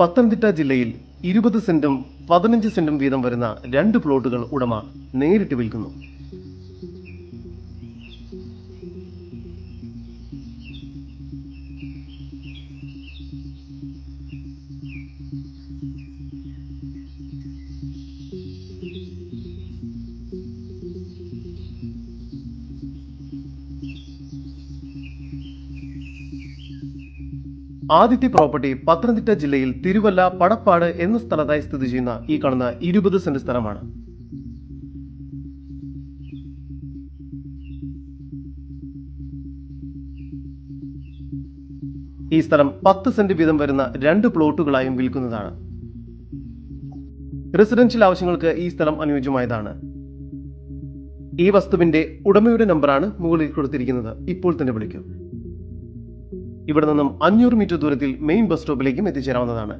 പത്തനംതിട്ട ജില്ലയിൽ ഇരുപത് സെന്റും പതിനഞ്ച് സെന്റും വീതം വരുന്ന രണ്ട് പ്ലോട്ടുകൾ ഉടമ നേരിട്ട് വിൽക്കുന്നു. ആദ്യത്തെ പ്രോപ്പർട്ടി പത്തനംതിട്ട ജില്ലയിൽ തിരുവല്ല പടപ്പാട് എന്ന സ്ഥലത്തായി സ്ഥിതി ചെയ്യുന്ന ഈ കാണുന്ന ഇരുപത് സെന്റ് സ്ഥലമാണ്. ഈ സ്ഥലം പത്ത് സെന്റ് വീതം വരുന്ന രണ്ട് പ്ലോട്ടുകളായും വിൽക്കുന്നതാണ്. റെസിഡൻഷ്യൽ ആവശ്യങ്ങൾക്ക് ഈ സ്ഥലം അനുയോജ്യമായതാണ്. ഈ വസ്തുവിന്റെ ഉടമയുടെ നമ്പറാണ് മുകളിൽ കൊടുത്തിരിക്കുന്നത്. ഇപ്പോൾ തന്നെ വിളിക്കും. ഇവിടെ നിന്നും അഞ്ഞൂറ് മീറ്റർ ദൂരത്തിൽ മെയിൻ ബസ് സ്റ്റോപ്പിലേക്കും എത്തിച്ചേരാവുന്നതാണ്.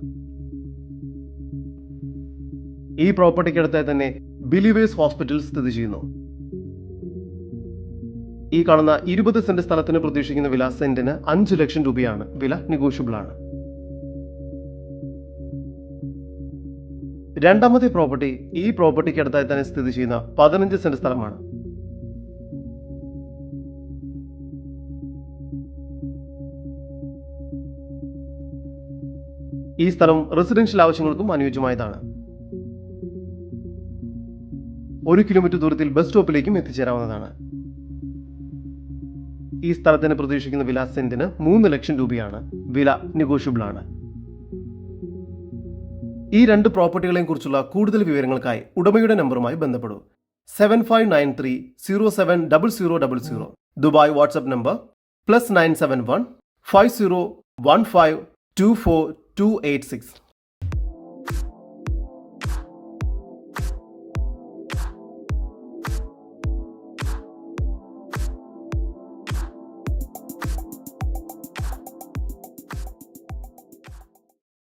ഈ പ്രോപ്പർട്ടിക്കടുത്തായി തന്നെ ബിലിവേസ് ഹോസ്പിറ്റൽ സ്ഥിതി ചെയ്യുന്നു. ഈ കാണുന്ന ഇരുപത് സെന്റ് സ്ഥലത്തിന് പ്രതീക്ഷിക്കുന്ന വില സെന്റിന് അഞ്ച് ലക്ഷം രൂപയാണ്. വില നെഗോഷ്യബിൾ ആണ്. രണ്ടാമത്തെ പ്രോപ്പർട്ടി ഈ പ്രോപ്പർട്ടിക്ക് അടുത്തായി തന്നെ സ്ഥിതി ചെയ്യുന്ന പതിനഞ്ച് സെന്റ് സ്ഥലമാണ്. ഈ സ്ഥലം റെസിഡൻഷ്യൽ ആവശ്യങ്ങൾക്കും അനുയോജ്യമായതാണ്. ഒരു കിലോമീറ്റർ ദൂരത്തിൽ ബസ് സ്റ്റോപ്പിലേക്കും എത്തിച്ചേരാവുന്നതാണ്. ഈ സ്ഥലത്തിന് പ്രതീക്ഷിക്കുന്ന വില സെന്റിന് മൂന്ന് ലക്ഷം രൂപയാണ്. വില നെഗോഷ്യബിൾ ആണ്. ഈ രണ്ട് പ്രോപ്പർട്ടികളെയും കുറിച്ചുള്ള കൂടുതൽ വിവരങ്ങൾക്കായി ഉടമയുടെ നമ്പറുമായി ബന്ധപ്പെടൂ. Seven five nine three zero seven double zero double zero Dubai WhatsApp number plus nine seven one five zero one five two four 286